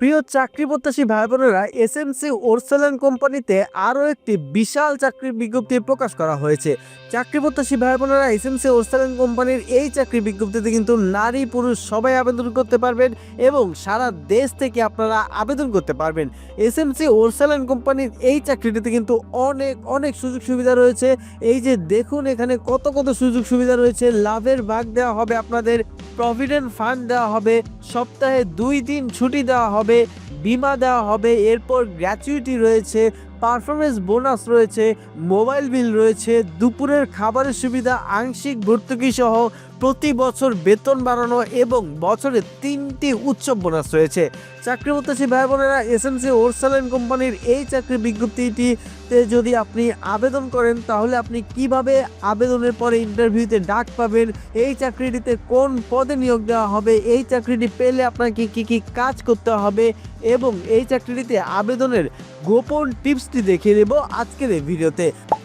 প্রিয় চাকরি প্রত্যাশী ভাই বোনেরা এসএমসি ওরসেলেন কোম্পানিতে আরও একটি বিশাল চাকরির বিজ্ঞপ্তি প্রকাশ করা হয়েছে। চাকরি প্রত্যাশী ভাই বোনেরা এসএমসি ওরসেলেন কোম্পানির এই চাকরি বিজ্ঞপ্তিতে কিন্তু নারী পুরুষ সবাই আবেদন করতে পারবেন এবং সারা দেশ থেকে আপনারা আবেদন করতে পারবেন। এসএমসি ওরসেলেন কোম্পানির এই চাকরিটিতে কিন্তু অনেক অনেক সুযোগ সুবিধা রয়েছে। এই যে দেখুন এখানে কত কত সুযোগ সুবিধা রয়েছে। লাভের ভাগ দেওয়া হবে আপনাদের প্রভিডেন্ট ফান্ড দেওয়া হবে, সপ্তাহে দুই দিন ছুটি দেওয়া হবে। বিমা দেওয়া হবে, এরপর গ্র্যাচুইটি রয়েছে পারফরমেন্স বোনাস রয়েছে মোবাইল বিল রয়েছে, দুপুরের খাবারের সুবিধা, আংশিক ভর্তুকি সহ প্রতি বছর বেতন বাড়ানো এবং বছরে তিনটি উৎসব বোনাস রয়েছে। চাকরি প্রত্যাশী ভাই বোনেরা এসএমসি ওরসালেন কোম্পানির এই চাকরি বিজ্ঞপ্তিটিতে যদি আপনি আবেদন করেন, তাহলে আপনি কীভাবে আবেদনের পরে ইন্টারভিউতে ডাক পাবেন, এই চাকরিটিতে কোন পদে নিয়োগ দেওয়া হবে, এই চাকরিটি পেলে আপনাকে কি কি কাজ করতে হবে এবং এই চাকরিটিতে আবেদনের গোপন টিপসটি দেখিয়ে দেব আজকের এই ভিডিওতে।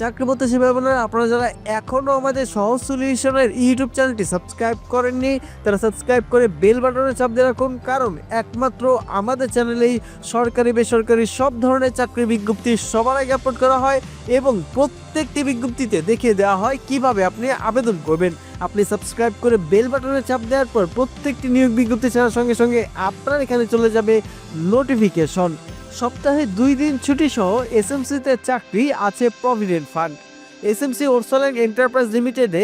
চাকরি প্রত্যাশী ভাই আপনারা যারা এখনও আমাদের সহজ সলিউশনের ইউটিউব চ্যানেলটি সাবস্ক্রাইব করেননি, তারা সাবস্ক্রাইব করে বেল বাটনে চাপ দিয়ে রাখুন, কারণ একমাত্র আমাদের চ্যানেলেই সরকারি, বেসরকারি সব ধরনের চাকরি বিজ্ঞপ্তি সবার আগে আপলোড করা হয় এবং প্রত্যেকটি বিজ্ঞপ্তিতে দেখিয়ে দেওয়া হয় কীভাবে আপনি আবেদন করবেন। আপনি সাবস্ক্রাইব করে বেল বাটনে চাপ দেওয়ার পর প্রত্যেকটি নিয়োগ বিজ্ঞপ্তি ছাড়ার সঙ্গে সঙ্গে আপনার এখানে চলে যাবে নোটিফিকেশন। সপ্তাহে দুই দিন ছুটি সহ এসএমসিতে চাকরি আছে প্রভিডেন্ট ফান্ড এসএমসি ওরসলেন এন্টারপ্রাইজ লিমিটেডে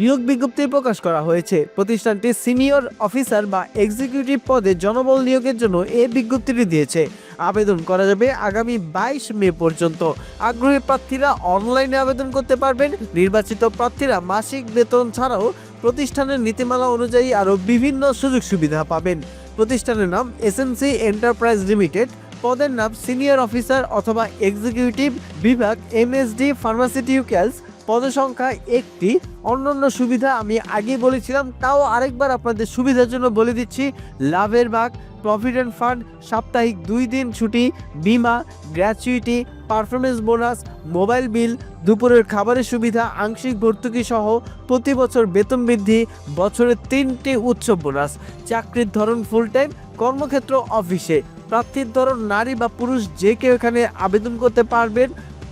নিয়োগ বিজ্ঞপ্তি প্রকাশ করা হয়েছে। প্রতিষ্ঠানটি সিনিয়র অফিসার বা এক্সিকিউটিভ পদে জনবল নিয়োগের জন্য এই বিজ্ঞপ্তিটি দিয়েছে। আবেদন করা যাবে আগামী বাইশ মে পর্যন্ত। আগ্রহী প্রার্থীরা অনলাইনে আবেদন করতে পারবেন। নির্বাচিত প্রার্থীরা মাসিক বেতন ছাড়াও প্রতিষ্ঠানের নীতিমালা অনুযায়ী আরও বিভিন্ন সুযোগ সুবিধা পাবেন। প্রতিষ্ঠানের নাম এসএমসি এন্টারপ্রাইজ লিমিটেড পদের নাম সিনিয়র অফিসার অথবা এক্সিকিউটিভ বিভাগ এমএসডি ফার্মাসিউটিক্যালস। পদসংখ্যা একটি। অন্যান্য সুবিধা আমি আগে বলেছিলাম, তাও আরেকবার আপনাদের সুবিধার জন্য বলে দিচ্ছি। লাভের ভাগ প্রভিডেন্ট ফান্ড সাপ্তাহিক দুই দিন ছুটি, বিমা gratuity performance bonus mobile bill দুপুরের খাবারের সুবিধা, আংশিক ভর্তুকি সহ প্রতি বছর বেতন বৃদ্ধি, বছরে তিনটি উৎসব বোনাস চাকরির ধরন ফুল টাইম কর্মক্ষেত্র অফিসে প্রার্থীর ধরন নারী বা পুরুষ যে কেউ এখানে আবেদন করতে পারবেন।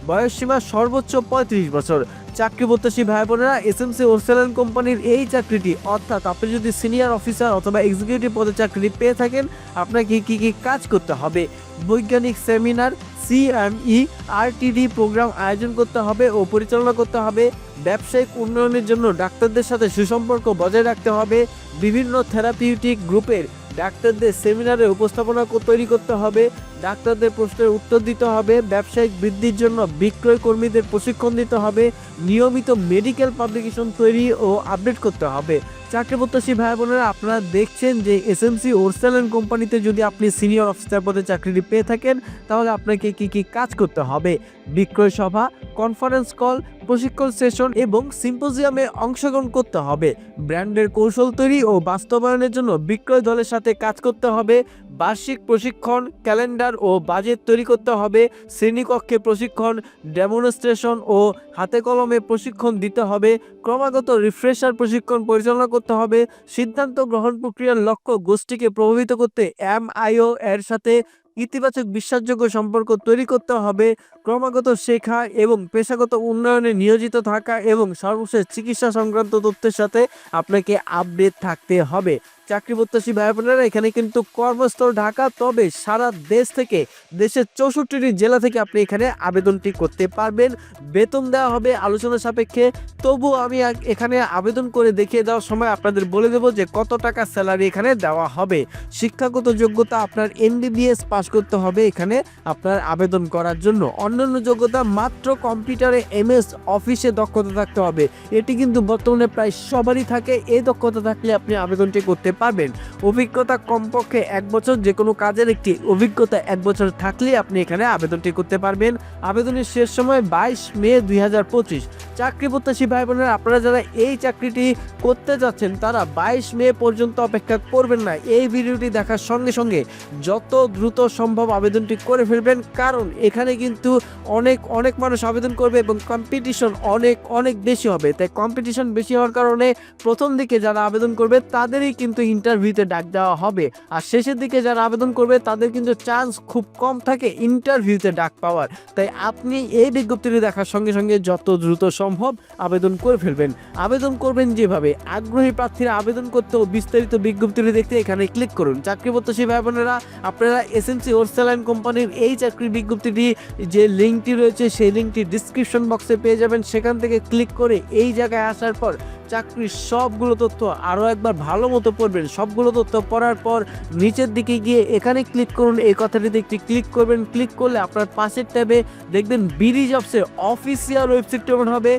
বয়সসীমা সর্বোচ্চ পঁয়ত্রিশ বছর। চাকরি প্রত্যাশী ভাই বোনেরা এসএমসি ওরসেলেন কোম্পানির এই চাকরিটি, অর্থাৎ আপনি যদি সিনিয়র অফিসার অথবা এক্সিকিউটিভ পদে চাকরি পেয়ে থাকেন, আপনাকে কি কি কাজ করতে হবে? বৈজ্ঞানিক সেমিনার সিএমই আরটিডি প্রোগ্রাম আয়োজন করতে হবে ও পরিচালনা করতে হবে। ব্যবসায়িক উন্নয়নের জন্য ডাক্তারদের সাথে সুসম্পর্ক বজায় রাখতে হবে। বিভিন্ন থেরাপিউটিক গ্রুপের ডাক্তারদের সেমিনারে উপস্থাপনা তৈরি করতে হবে। ডাক্তারদের প্রশ্নের উত্তর দিতে হবে। ব্যবসায়িক বৃদ্ধির জন্য বিক্রয় কর্মীদের প্রশিক্ষণ দিতে হবে। নিয়মিত মেডিকেল পাবলিকেশন তৈরি ও আপডেট করতে হবে। চাকরি প্রত্যাশী ভাই বোনেরা, আপনারা দেখছেন যে এসএমসি ওরসেলেন কোম্পানিতে যদি আপনি সিনিয়র অফিসার পদে চাকরিটি পেয়ে থাকেন, তাহলে আপনাকে কি কি কাজ করতে হবে? বিক্রয় সভা কনফারেন্স কল প্রশিক্ষণ সেশন এবং সিম্পোজিয়ামে অংশগ্রহণ করতে হবে। ব্র্যান্ডের কৌশল তৈরি ও বাস্তবায়নের জন্য বিক্রয় দলের সাথে কাজ করতে হবে। বার্ষিক প্রশিক্ষণ, ক্যালেন্ডার ও বাজেট তৈরি করতে হবে। শ্রেণীকক্ষে প্রশিক্ষণ ডেমনস্ট্রেশন ও হাতে কলমে প্রশিক্ষণ দিতে হবে। ক্রমাগত রিফ্রেশার প্রশিক্ষণ পরিচালনা করতে হবে। সিদ্ধান্ত গ্রহণ প্রক্রিয়ার লক্ষ্য গোষ্ঠীকে প্রভাবিত করতে এম এমআইও এর সাথে ইতিবাচক বিশ্বাসযোগ্য সম্পর্ক তৈরি করতে হবে। ক্রমাগত শেখা এবং পেশাগত উন্নয়নে নিয়োজিত থাকা এবং সর্বশেষ চিকিৎসা সংক্রান্ত তথ্যের সাথে আপনাকে আপডেট থাকতে হবে। চাকরি প্রত্যাশী ভাই বোনেরা এখানে কিন্তু কর্মস্থল ঢাকা। তবে সারা দেশ থেকে, দেশের চৌষট্টিটি জেলা থেকে আপনি এখানে আবেদনটি করতে পারবেন। বেতন দেওয়া হবে আলোচনা সাপেক্ষে। তবু আমি এখানে আবেদন করে দেখিয়ে দেওয়ার সময় আপনাদের বলে দেবো যে কত টাকা স্যালারি এখানে দেওয়া হবে। শিক্ষাগত যোগ্যতা আপনার এমবিবিএস পাস করতে হবে এখানে আপনার আবেদন করার জন্য। অন্যান্য যোগ্যতা মাত্র কম্পিউটারে এমএস অফিসে দক্ষতা থাকতে হবে। এটি কিন্তু বর্তমানে প্রায় সবারই থাকে। এই দক্ষতা থাকলে আপনি আবেদনটি করতে পারবেন অভিজ্ঞতা কমপক্ষে এক বছর যে কোনো কাজের একটি অভিজ্ঞতা এক বছর থাকলে আপনি এখানে আবেদনটি করতে পারবেন। আবেদনের শেষ সময় বাইশ মে দুই চাকরি প্রত্যাশী ভাই বোনেরা আপনারা যারা এই চাকরিটি করতে যাচ্ছেন, তারা বাইশ মে পর্যন্ত অপেক্ষা করবেন না। এই ভিডিওটি দেখার সঙ্গে সঙ্গে যত দ্রুত সম্ভব আবেদনটি করে ফেলবেন, কারণ এখানে কিন্তু অনেক অনেক মানুষ আবেদন করবে এবং কম্পিটিশন অনেক অনেক বেশি হবে। তাই কম্পিটিশন বেশি হওয়ার কারণে প্রথম দিকে যারা আবেদন করবে, তাদেরই কিন্তু ইন্টারভিউতে ডাক দেওয়া হবে। আর শেষের দিকে যারা আবেদন করবে, তাদের কিন্তু চান্স খুব কম থাকে ইন্টারভিউতে ডাক পাওয়ার। তাই আপনি এই বিজ্ঞপ্তিটি দেখার সঙ্গে সঙ্গে যত দ্রুত সম্ভব আবেদন করে ফেলবেন। আবেদন করবেন যেভাবে, আগ্রহী প্রার্থীরা আবেদন করতে ও বিস্তারিত বিজ্ঞপ্তিটি দেখতে এখানে ক্লিক করুন। চাকরি প্রত্যাশী ভাই বোনেরা আপনারা এসএনসি ওরসালাইন কোম্পানির এই চাকরির বিজ্ঞপ্তিটি, যে লিঙ্কটি রয়েছে, সেই লিঙ্কটি ডিসক্রিপশন বক্সে পেয়ে যাবেন। সেখান থেকে ক্লিক করে এই জায়গায় আসার পর চাকরির সবগুলো তথ্য আরও একবার ভালো মতো পড়বেন। সবগুলো তথ্য পড়ার পর নিচের দিকে গিয়ে এখানে ক্লিক করুন। এই কথাটিতে একটি ক্লিক করবেন। ক্লিক করলে আপনার পাশের ট্যাবে দেখবেন বিডি জবসের অফিসিয়াল ওয়েবসাইটটি ওপেন হবে,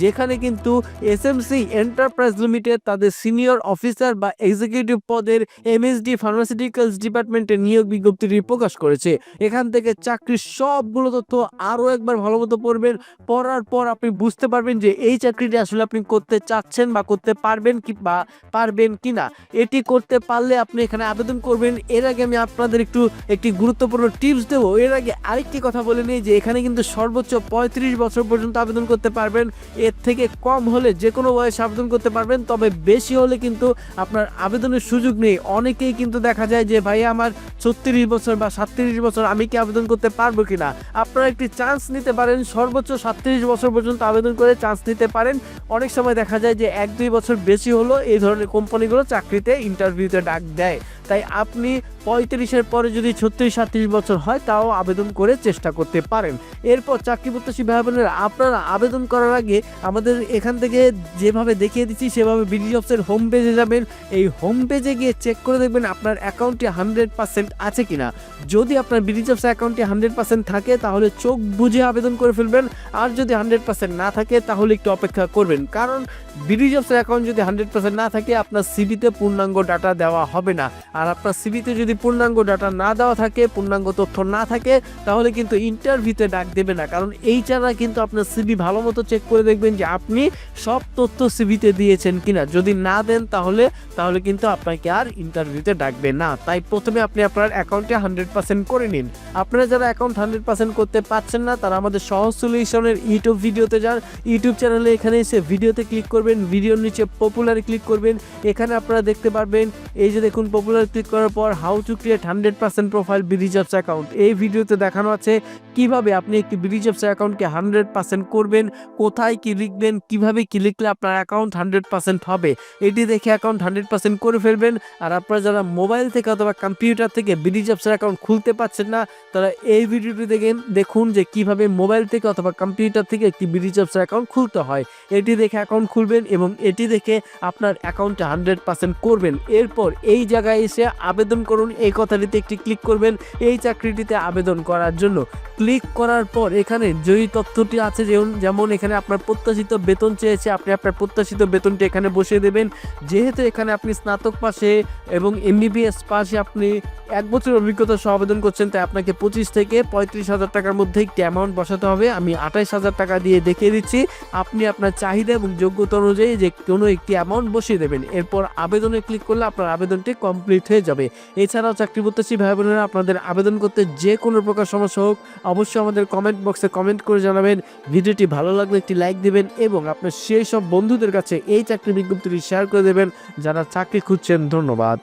যেখানে কিন্তু এসএমসি এন্টারপ্রাইজ লিমিটেড তাদের সিনিয়র অফিসার বা এক্সিকিউটিভ পদের এমএসডি ফার্মাসিউটিক্যালস ডিপার্টমেন্টের নিয়োগ বিজ্ঞপ্তিটি প্রকাশ করেছে। এখান থেকে চাকরির সবগুলো তথ্য আরও একবার ভালো মতো পড়বেন। পড়ার পর আপনি বুঝতে পারবেন যে এই চাকরিটি আসলে আপনি করতে চাচ্ছেন বা করতে পারবেন কি বা পারবেন কি না এটি করতে পারলে আপনি এখানে আবেদন করবেন। এর আগে আমি আপনাদের একটু একটি গুরুত্বপূর্ণ টিপস দেবো। এর আগে আরেকটি কথা বলে নিই যে এখানে কিন্তু সর্বোচ্চ পঁয়ত্রিশ বছর পর্যন্ত আবেদন করতে পারবেন। এর থেকে কম হলে যে কোনো বয়সে আবেদন করতে পারবেন। তবে বেশি হলে কিন্তু আপনার আবেদনের সুযোগ নেই। অনেকেই কিন্তু দেখা যায় যে, ভাই, আমার ছত্রিশ বছর বা সাতত্রিশ বছর, আমি কি আবেদন করতে পারব কি না আপনারা একটি চান্স নিতে পারেন। সর্বোচ্চ সাতত্রিশ বছর পর্যন্ত আবেদন করে চান্স নিতে পারেন। অনেক সময় দেখা যায় যে, এক দুই বছর বেশি হলো এই ধরনের কোম্পানিগুলো চাকরিতে ইন্টারভিউতে ডাক দেয়। তাই আপনি পঁয়ত্রিশের পরে যদি ছত্রিশ সাতত্রিশ বছর হয়, তাও আবেদন করে চেষ্টা করতে পারেন। এরপর চাকরি প্রত্যাশী ভাই আপনারা আবেদন করার আগে আমাদের এখান থেকে যেভাবে দেখিয়ে দিচ্ছি, সেভাবে বিডি জবসের হোম পেজে যাবেন। এই হোম পেজে গিয়ে চেক করে দেখবেন আপনার অ্যাকাউন্টটি হান্ড্রেড পার্সেন্ট আছে কিনা। যদি আপনার বিডি জবস অ্যাকাউন্টটি হান্ড্রেড পার্সেন্ট থাকে, তাহলে চোখ বুঝে আবেদন করে ফেলবেন। আর যদি হান্ড্রেড পার্সেন্ট না থাকে, তাহলে একটু অপেক্ষা করবেন। কারণ বিডি জবসের অ্যাকাউন্ট যদি হান্ড্রেড পার্সেন্ট না থাকে, আপনার সিবিতে পূর্ণাঙ্গ ডাটা দেওয়া হবে না। আর আপনার সিবিতে যদি পূর্ণাঙ্গ ডাটা না দেওয়া থাকে, পূর্ণাঙ্গ তথ্য না থাকে, তাহলে কিন্তু ইন্টারভিউতে ডাক দেবে না। কারণ এই ছাড়া কিন্তু আপনার সিবি ভালো মতো চেক করে দেখবেন যে আপনি সব তথ্য সিবিতে দিয়েছেন কিনা। যদি না দেন তাহলে তাহলে কিন্তু আপনাকে আর ইন্টারভিউতে ডাকবে না। তাই প্রথমে আপনি আপনার অ্যাকাউন্টে হান্ড্রেড পার্সেন্ট করে নিন। আপনারা যারা অ্যাকাউন্ট হান্ড্রেড পার্সেন্ট করতে পারছেন না, তারা আমাদের সহজ সলিউশনের ইউটিউব ভিডিওতে যান। ইউটিউব চ্যানেলে এখানে এসে ভিডিওতে ক্লিক করবেন। ভিডিওর নিচে পপুলারে ক্লিক করবেন। এখানে আপনারা দেখতে পারবেন, এই যে দেখুন পপুলার ক্লিক করার পর how to create hundred percent profile BD jobs account এই ভিডিওতে দেখানো আছে কীভাবে আপনি একটি বিডিজবস অ্যাকাউন্টকে হান্ড্রেড পার্সেন্ট করবেন, কোথায় কি লিখবেন, কীভাবে কি লিখলে আপনার অ্যাকাউন্ট হান্ড্রেড পার্সেন্ট হবে। এটি দেখে অ্যাকাউন্ট হান্ড্রেড পার্সেন্ট করে ফেলবেন। আর আপনারা যারা মোবাইল থেকে অথবা কম্পিউটার থেকে বিডিজবসের অ্যাকাউন্ট খুলতে পারছেন না, তারা এই ভিডিওটি দেখেন দেখুন যে কীভাবে মোবাইল থেকে অথবা কম্পিউটার থেকে একটি বিডিজবসের অ্যাকাউন্ট খুলতে হয়। এটি দেখে অ্যাকাউন্ট খুলবেন এবং এটি দেখে আপনার অ্যাকাউন্টে হান্ড্রেড পার্সেন্ট করবেন। এরপর এই জায়গায় এসে আবেদন করুন। এই কথাটিতে একটি ক্লিক করবেন। এই চাকরিটিতে আবেদন করার জন্য ক্লিক করার পর এখানে যেই তথ্যটি আছে, যেমন যেমন এখানে আপনার প্রত্যাশিত বেতন চেয়েছে, আপনি আপনার প্রত্যাশিত বেতনটি এখানে বসিয়ে দেবেন। যেহেতু এখানে আপনি স্নাতক পাশে এবং এমবিবিএস পাশে আপনি এক বছর অভিজ্ঞতা সহ আবেদন করছেন, তাই আপনাকে পঁচিশ থেকে পঁয়ত্রিশ হাজার টাকার মধ্যে একটি অ্যামাউন্ট বসাতে হবে। আমি আঠাইশ হাজার টাকা দিয়ে দেখিয়ে দিচ্ছি। আপনি আপনার চাহিদা এবং যোগ্যতা অনুযায়ী যে কোনো একটি অ্যামাউন্ট বসিয়ে দেবেন। এরপর আবেদনে ক্লিক করলে আপনার আবেদনটি কমপ্লিট হয়ে যাবে। এছাড়াও চাকরি প্রত্যাশী ভাই বোনেরা আপনাদের আবেদন করতে যে কোনো প্রকার সমস্যা হোক, অবশ্যই আমাদের কমেন্ট বক্সে কমেন্ট করে জানাবেন। ভিডিওটি ভালো লাগলে একটি লাইক দেবেন এবং আপনার সেই সব বন্ধুদের কাছে এই চাকরি বিজ্ঞপ্তিটি শেয়ার করে দেবেন। যারা চাকরি খুঁজছেন, ধন্যবাদ।